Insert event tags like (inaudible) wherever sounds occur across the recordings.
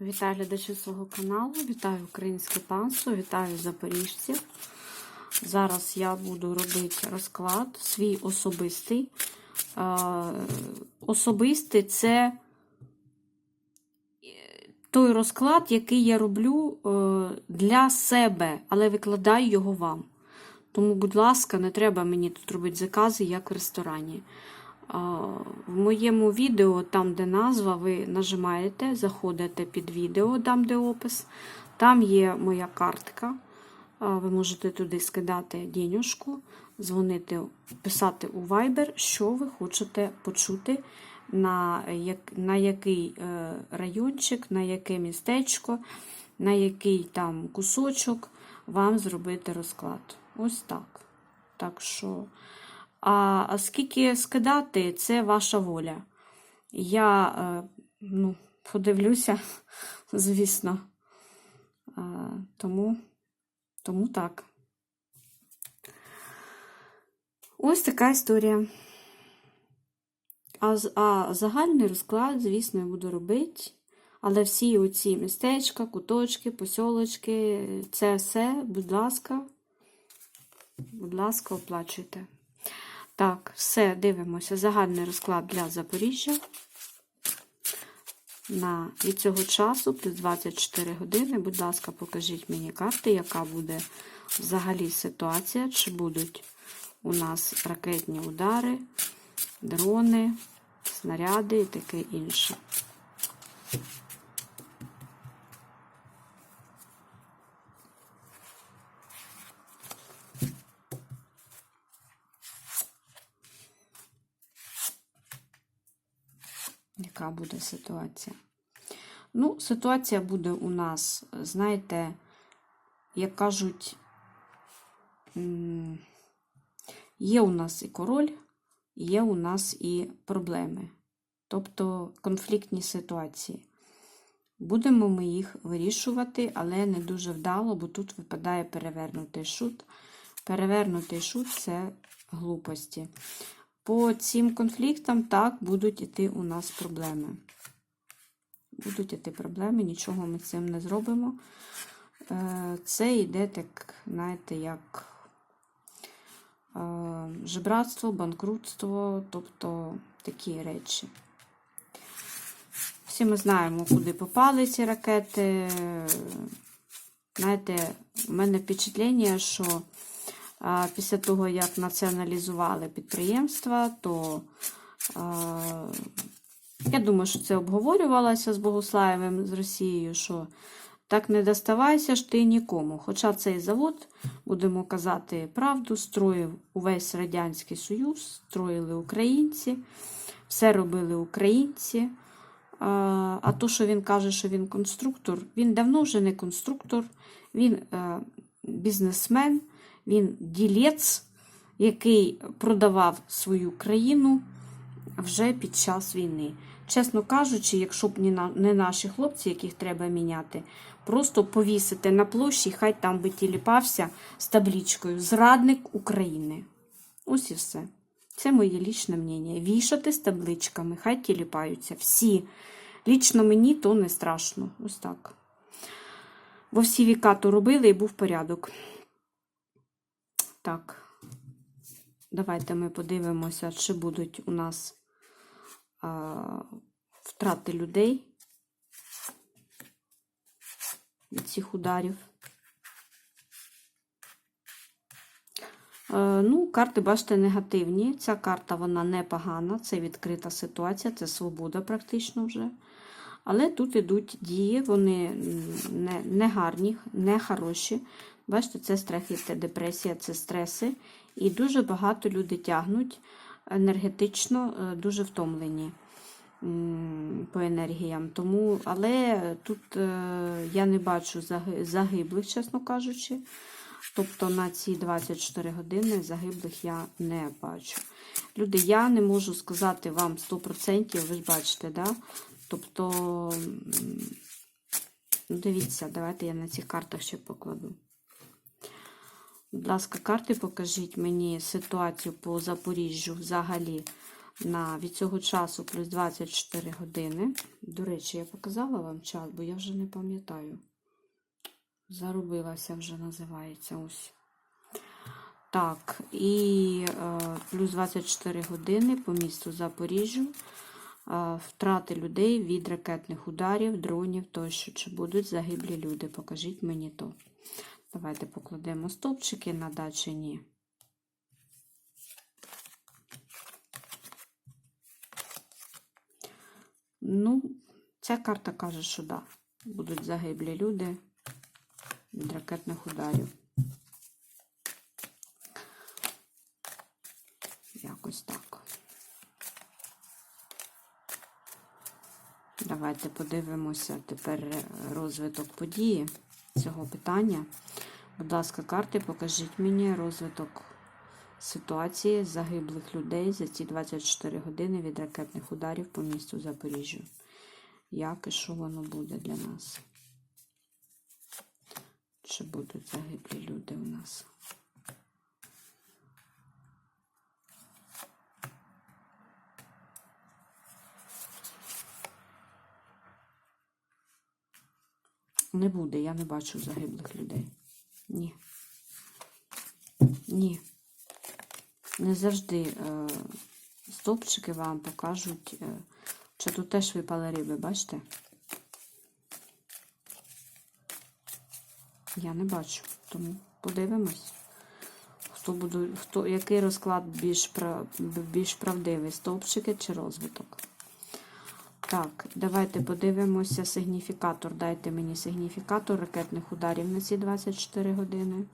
Вітаю глядачів свого каналу, вітаю українське панство, вітаю запоріжців. Зараз я буду робити розклад свій особистий. Е, Особистий це той розклад, який я роблю е, для себе, але викладаю його вам. Тому, будь ласка, не треба мені тут робити закази, як в ресторані. В моєму відео, там, де назва, ви нажимаєте, заходите під відео, там, де опис. Там є моя картка. Ви можете туди скидати денюжку, дзвонити, писати у Viber, що ви хочете почути, на, як, на який е, райончик, на яке містечко, на який там кусочок вам зробити розклад. Ось так. Так що. А, скільки скидати, це ваша воля. Я е, ну, подивлюся, (laughs) звісно. Тому, тому так. Ось така історія. А, а загальний розклад, звісно, я буду робити. Але всі оці містечка, куточки, посьолочки, це все, будь ласка, будь ласка, оплачуйте. Так, все, дивимося. Загальний розклад для Запоріжжя. На від цього часу, плюс 24 години. Будь ласка, покажіть мені карти, яка буде взагалі ситуація, чи будуть у нас ракетні удари, дрони, снаряди і таке інше. Яка буде ситуація? Ну, ситуація буде у нас, знаєте, як кажуть, є у нас і король, є у нас і проблеми, тобто конфліктні ситуації. Будемо ми їх вирішувати, але не дуже вдало, бо тут випадає перевернутий шут. Перевернутий шут це глупості. По цим конфліктам так будуть іти у нас проблеми. Будуть іти проблеми, нічого ми цим не зробимо. Е, Це йде так, знаєте, як е, жебратство, банкрутство, тобто такі речі. Всі ми знаємо, куди попали ці ракети. Знаєте, у мене впечатлення, що після того, як націоналізували підприємства, то я думаю, що це обговорювалося з Богослаєвим з Росією, що так не доставайся ж ти нікому. Хоча цей завод, будемо казати правду, строїв увесь Радянський Союз, строїли українці, все робили українці. А, а то, що він каже, що він конструктор, він давно вже не конструктор, він е, бізнесмен, він ділець, який продавав свою країну вже під час війни. Чесно кажучи, якщо б не, наші хлопці, яких треба міняти, просто повісити на площі, хай там би тіліпався з таблічкою Зрадник України. Ось і все. Це моє лічне мнення. Вішати з табличками, хай тіліпаються. Всі. Лічно мені то не страшно. Ось так. Бо всі віка то робили і був порядок. Так. Давайте ми подивимося, чи будуть у нас а, втрати людей від цих ударів. Е, Ну, карти, бачите, негативні. Ця карта вона непогана, це відкрита ситуація, це свобода практично вже. Але тут йдуть дії, вони не, не гарні, не хороші. Бачите, це страхи, це депресія, це стреси. І дуже багато люди тягнуть енергетично, е, дуже втомлені по енергіям. Тому, але тут е, я не бачу загиблих, чесно кажучи. Тобто на ці 24 години загиблих я не бачу. Люди, я не можу сказати вам 100%, ви ж бачите, да? Тобто, ну, дивіться, давайте я на цих картах ще покладу. Будь ласка, карти покажіть мені ситуацію по Запоріжжю взагалі на від цього часу плюс 24 години. До речі, я показала вам час, бо я вже не пам'ятаю. Заробилася вже називається ось. Так, і е, плюс 24 години по місту Запоріжжю. Е, втрати людей від ракетних ударів, дронів тощо. Чи будуть загиблі люди? Покажіть мені то. Давайте покладемо стовпчики на дачі ні. Ну, ця карта каже, що да, будуть загиблі люди від ракетних ударів. Якось так. Давайте подивимося тепер розвиток події цього питання. Будь ласка, карти, покажіть мені розвиток ситуації загиблих людей за ці 24 години від ракетних ударів по місту Запоріжжя. Як і що воно буде для нас? Чи будуть загиблі люди у нас? Не буде, я не бачу загиблих людей. Ні. Ні. Не завжди е, стовпчики вам покажуть, е, що тут теж випали риби, бачите? Я не бачу, тому подивимось, хто буде, хто, який розклад більш, більш правдивий, стовпчики чи розвиток. Так, давайте подивимося сигніфікатор. Дайте мені сигніфікатор ракетних ударів на ці 24 години.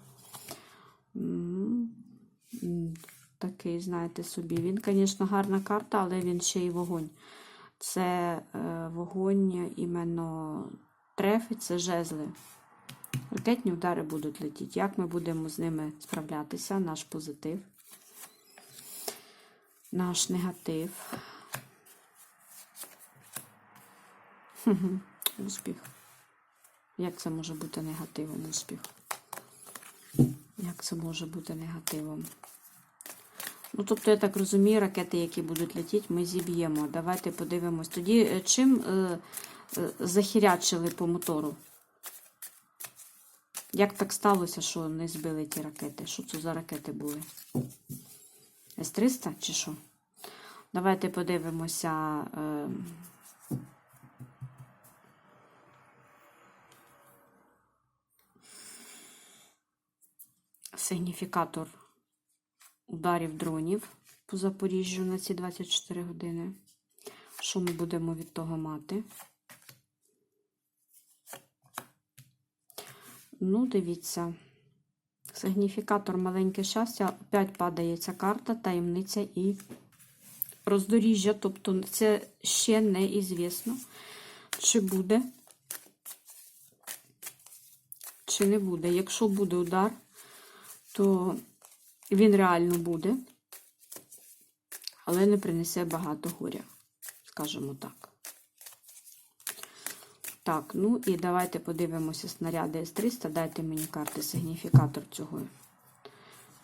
Такий, знаєте собі. Він, звісно, гарна карта, але він ще й вогонь. Це е, вогонь іменно трефи, це жезли. Ракетні удари будуть летіти. Як ми будемо з ними справлятися? Наш позитив, наш негатив. Успіх. Як це може бути негативом успіх? Як це може бути негативом? Ну, тобто, я так розумію, ракети, які будуть летіти, ми зіб'ємо. Давайте подивимось. Тоді е, чим е, е, захірячили по мотору? Як так сталося, що не збили ті ракети? Що це за ракети були? С-300 чи що? Давайте подивимося. Е, сигніфікатор ударів дронів по Запоріжжю на ці 24 години. Що ми будемо від того мати? Ну, дивіться. Сигніфікатор маленьке щастя. Опять падає ця карта, таємниця і роздоріжжя. Тобто, це ще не ізвісно, чи буде, чи не буде. Якщо буде удар, то він реально буде, але не принесе багато горя, скажімо так. Так, ну і давайте подивимося снаряди С-300. Дайте мені карти сигніфікатор цього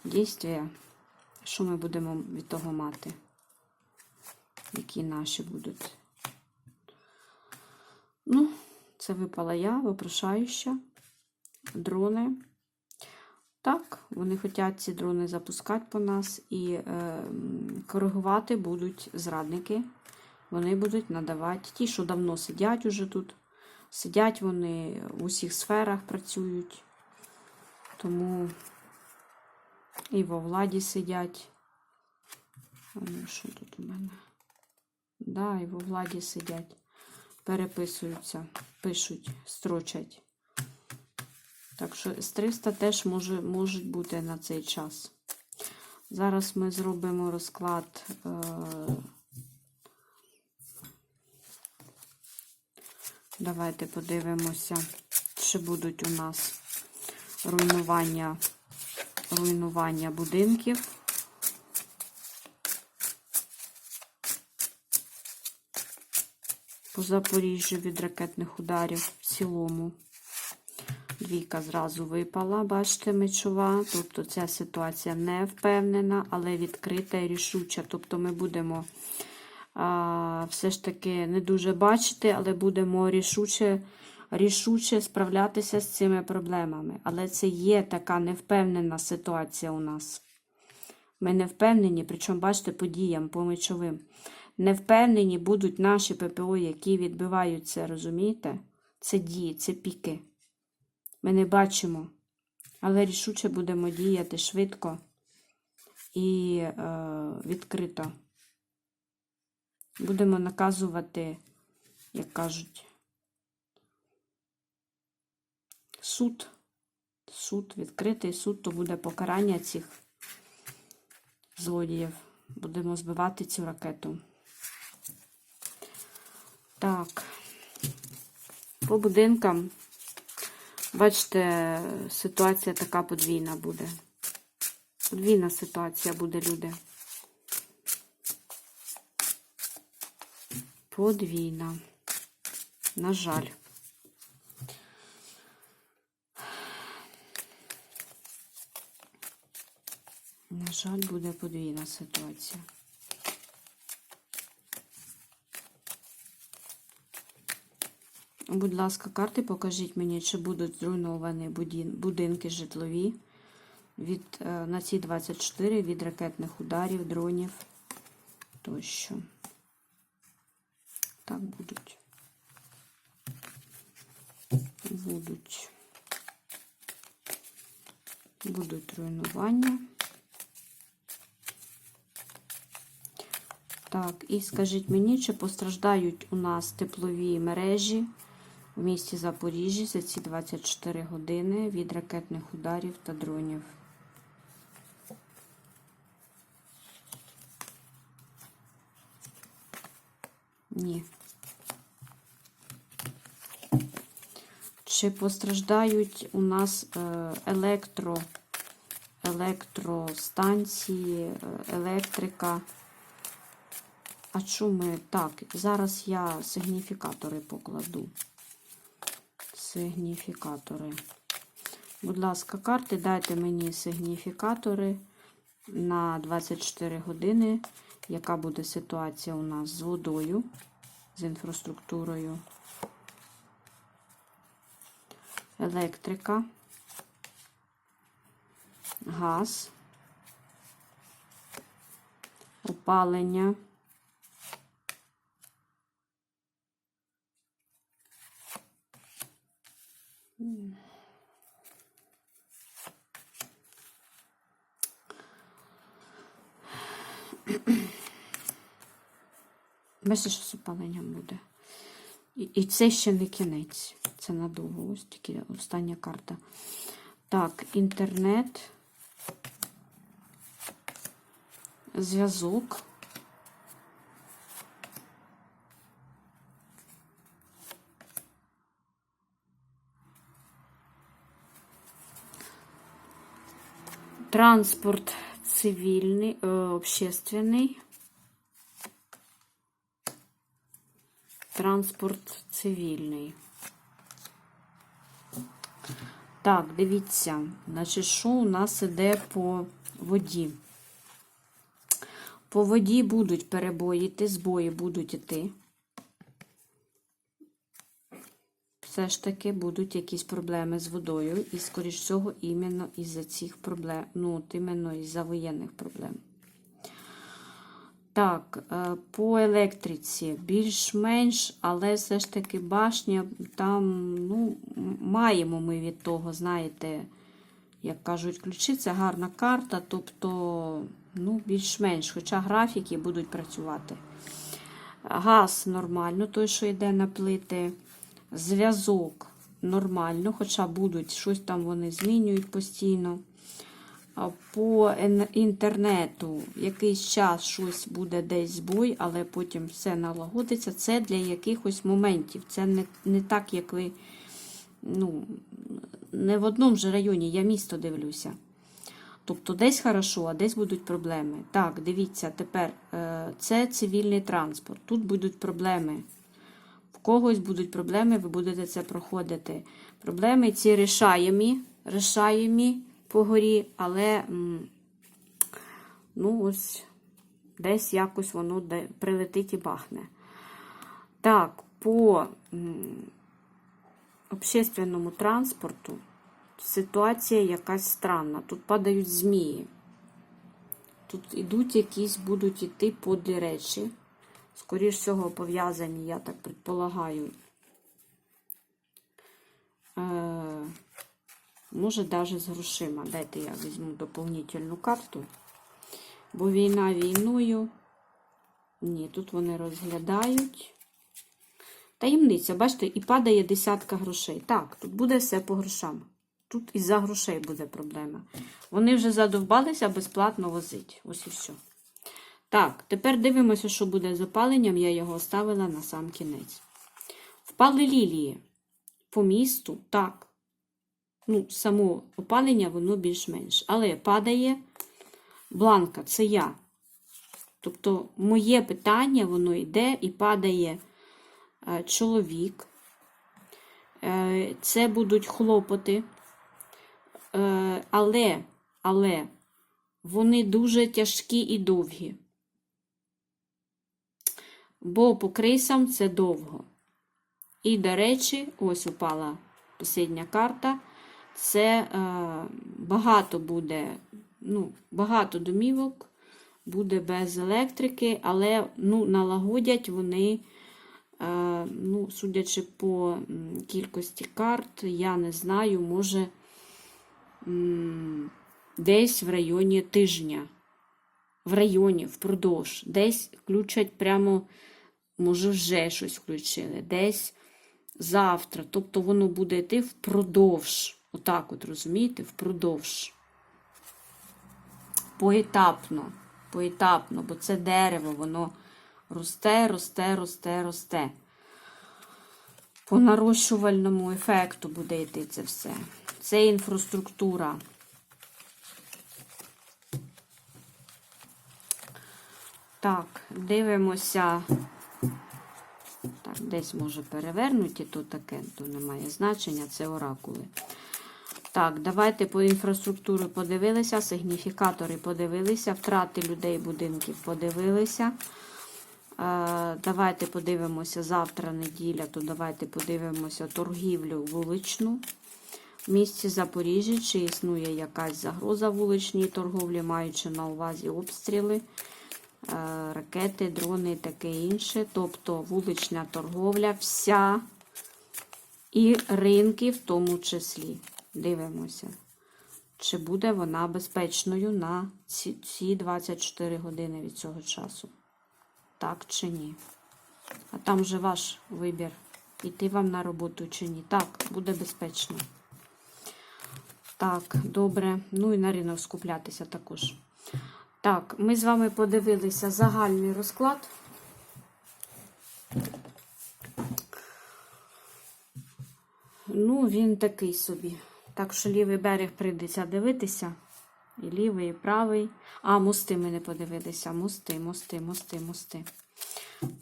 дійствия. Що ми будемо від того мати? Які наші будуть? Ну, це випала я, вопрошаюча. Дрони. Так, вони хочуть ці дрони запускати по нас і е, коригувати будуть зрадники. Вони будуть надавати ті, що давно сидять уже тут. Сидять вони в усіх сферах працюють. Тому і во владі сидять. Ну, що тут у мене? Да, і во владі сидять. Переписуються, пишуть, строчать. Так що С-300 теж може, можуть бути на цей час. Зараз ми зробимо розклад. Е Давайте подивимося, чи будуть у нас руйнування, руйнування будинків. По Запоріжжю від ракетних ударів в цілому. Двійка зразу випала, бачите, мечова. Тобто ця ситуація не впевнена, але відкрита і рішуча. Тобто ми будемо а, все ж таки не дуже бачити, але будемо рішуче, рішуче справлятися з цими проблемами. Але це є така невпевнена ситуація у нас. Ми не впевнені, причому, бачите, по діям, по мечовим. Не впевнені будуть наші ППО, які відбивають це, розумієте? Це дії, це піки. Ми не бачимо, але рішуче будемо діяти швидко і е, відкрито. Будемо наказувати, як кажуть, суд. Суд, відкритий суд, то буде покарання цих злодіїв. Будемо збивати цю ракету. Так, по будинкам, бачите, ситуація така подвійна буде. Подвійна ситуація буде, люди. Подвійна. На жаль. На жаль, буде подвійна ситуація. Будь ласка, карти покажіть мені, чи будуть зруйновані будинки житлові від, е, на ці 24 від ракетних ударів, дронів тощо. Так будуть. Будуть. Будуть руйнування. Так, і скажіть мені, чи постраждають у нас теплові мережі в місті Запоріжжя за ці 24 години від ракетних ударів та дронів? Ні. Чи постраждають у нас е, електро, електростанції, е, електрика? А чому так? Зараз я сигніфікатори покладу. Сигніфікатори. Будь ласка, карти, дайте мені сигніфікатори на 24 години. Яка буде ситуація у нас з водою, з інфраструктурою? Електрика, газ, опалення. Бачите, що з опаленням буде. І, і це ще не кінець. Це надовго. Ось тільки остання карта. Так, інтернет. Зв'язок. Транспорт цивільний, е, общественний. Транспорт цивільний. Так, дивіться, значить, що у нас іде по воді? По воді будуть перебоїти, збої будуть іти. Все ж таки будуть якісь проблеми з водою, і, скоріш всього, іменно із-за цих проблем, ну, от іменно із-за воєнних проблем. Так, е, по електриці більш-менш, але все ж таки башня, там, ну, маємо ми від того, знаєте, як кажуть, ключі, це гарна карта, тобто, ну, більш-менш, хоча графіки будуть працювати. Газ нормально, той, що йде на плити. Зв'язок нормально, хоча будуть, щось там вони змінюють постійно. По інтернету якийсь час щось буде десь збой, але потім все налагодиться. Це для якихось моментів. Це не, не так, як ви. Ну, не в одному ж районі, я місто дивлюся. Тобто десь хорошо, а десь будуть проблеми. Так, дивіться, тепер е, це цивільний транспорт. Тут будуть проблеми Когось будуть проблеми, ви будете це проходити. Проблеми ці рішаємі, рішаємі по горі, але ну ось десь якось воно прилетить і бахне. Так, по общественному транспорту ситуація якась странна. Тут падають змії. Тут ідуть якісь, будуть іти подлі речі. Скоріш всього, пов'язані, я так предполагаю. Е, може, навіть з грошима. Дайте я візьму доповнительну карту. Бо війна війною. Ні, тут вони розглядають. Таємниця, бачите, і падає десятка грошей. Так, тут буде все по грошам. Тут із-за грошей буде проблема. Вони вже задовбалися безплатно возить. Ось і все. Так, тепер дивимося, що буде з опаленням. Я його оставила на сам кінець. Впали лілії по місту, так. Ну, само опалення, воно більш-менш. Але падає бланка, це я. Тобто, моє питання, воно йде і падає е, чоловік. Е, це будуть хлопоти. Е, але, але вони дуже тяжкі і довгі. Бо по крисам це довго. І, до речі, ось упала посідня карта. Це е, багато буде, ну, багато домівок буде без електрики, але ну, налагодять вони, е, ну, судячи по кількості карт, я не знаю, може десь в районі тижня. В районі, впродовж. Десь включать прямо, може, вже щось включили, десь завтра. Тобто воно буде йти впродовж. Отак, от, розумієте, впродовж. Поетапно. Поетапно, бо це дерево, воно росте, росте, росте, росте. По нарощувальному ефекту буде йти це все. Це інфраструктура. Так, дивимося. Десь може перевернуті, то таке, то немає значення, це оракули. Так, давайте по інфраструктурі подивилися, сигніфікатори подивилися, втрати людей, будинків подивилися. Е, Давайте подивимося завтра неділя, то давайте подивимося торгівлю вуличну. В місті Запоріжжя, чи існує якась загроза вуличній торговлі, маючи на увазі обстріли, ракети, дрони і таке інше. Тобто вулична торговля, вся і ринки в тому числі. Дивимося, чи буде вона безпечною на ці, ці 24 години від цього часу. Так чи ні? А там же ваш вибір. Іти вам на роботу чи ні. Так, буде безпечно. Так, добре. Ну і на ринок скуплятися також. Так, ми з вами подивилися загальний розклад. Ну, він такий собі. Так що лівий берег прийдеться дивитися. І лівий, і правий. А, мости ми не подивилися. Мости, мости, мости, мости.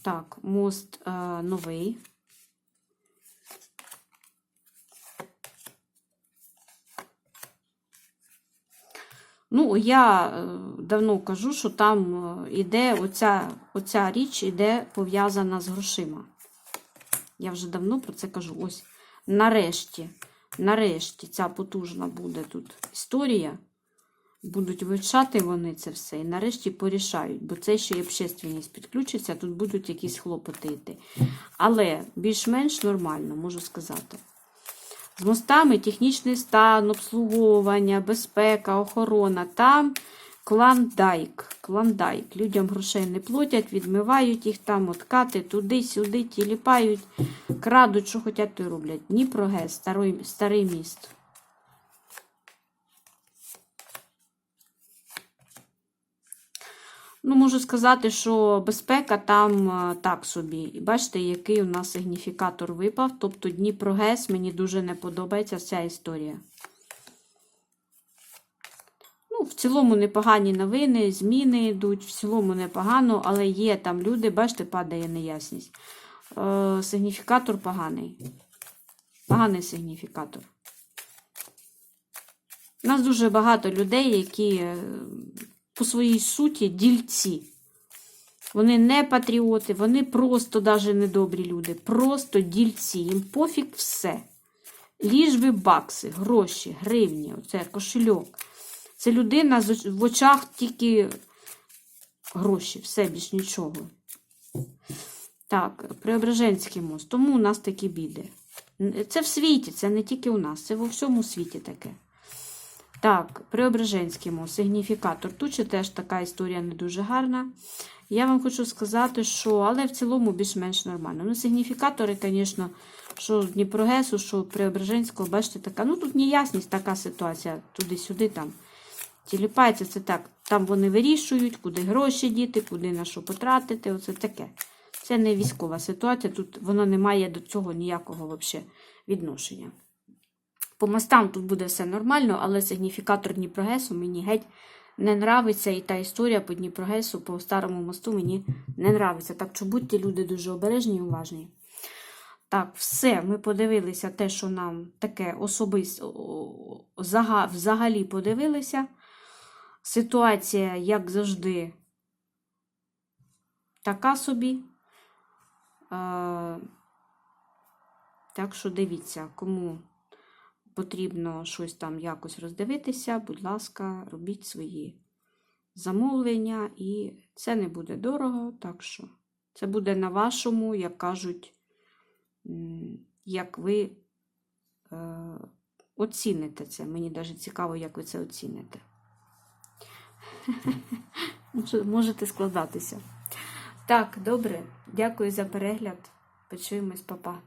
Так, мост е, новий. Ну, я е, давно кажу, що там е, іде оця, оця річ іде пов'язана з грошима. Я вже давно про це кажу. Ось нарешті, нарешті ця потужна буде тут історія. Будуть вивчати вони це все і нарешті порішають, бо це ще й общественність підключиться, тут будуть якісь хлопоти йти. Але більш-менш нормально, можу сказати. З мостами технічний стан, обслуговування, безпека, охорона. Там клондайк. клондайк. Людям грошей не платять, відмивають їх там, откати туди-сюди, тіліпають, крадуть, що хочуть, то роблять. Дніпрогес, старий, старий міст. Ну, можу сказати, що безпека там так собі. І бачите, який у нас сигніфікатор випав. Тобто Дніпрогес мені дуже не подобається ця історія. Ну, в цілому непогані новини, зміни йдуть, в цілому непогано, але є там люди, бачите, падає неясність. е, сигніфікатор поганий. Поганий сигніфікатор. У нас дуже багато людей, які е, по своїй суті дільці. Вони не патріоти, вони просто даже недобрі люди, просто дільці. Їм пофіг все. Ліж би бакси, гроші, гривні, оце кошельок. Це людина в очах тільки гроші, все більш нічого. Так, Преображенський мост. Тому у нас такі біди. Це в світі, це не тільки у нас, це во всьому світі таке. Так, Преображенський мост, сигніфікатор. Тут ще теж така історія не дуже гарна. Я вам хочу сказати, що, але в цілому більш-менш нормально. Ну, сигніфікатори, звісно, що Дніпрогесу, що Преображенського, бачите, така. Ну, тут неясність, така ситуація. Туди-сюди там. Тіліпається, це так. Там вони вирішують, куди гроші діти, куди на що потратити. Оце таке. Це не військова ситуація, тут воно не має до цього ніякого вообще відношення. По мостам тут буде все нормально, але сигніфікатор Дніпрогесу мені геть не нравиться. І та історія по Дніпрогесу, по старому мосту мені не нравиться. Так що будьте люди дуже обережні і уважні. Так, все, ми подивилися те, що нам таке особисто взагалі подивилися. Ситуація, як завжди, така собі. Е, так що дивіться, кому потрібно щось там якось роздивитися, будь ласка, робіть свої замовлення, і це не буде дорого, так що це буде на вашому, як кажуть, як ви е, оціните це. Мені навіть цікаво, як ви це оціните. (laughs) Можете складатися. Так, добре. Дякую за перегляд. Почуємось, папа.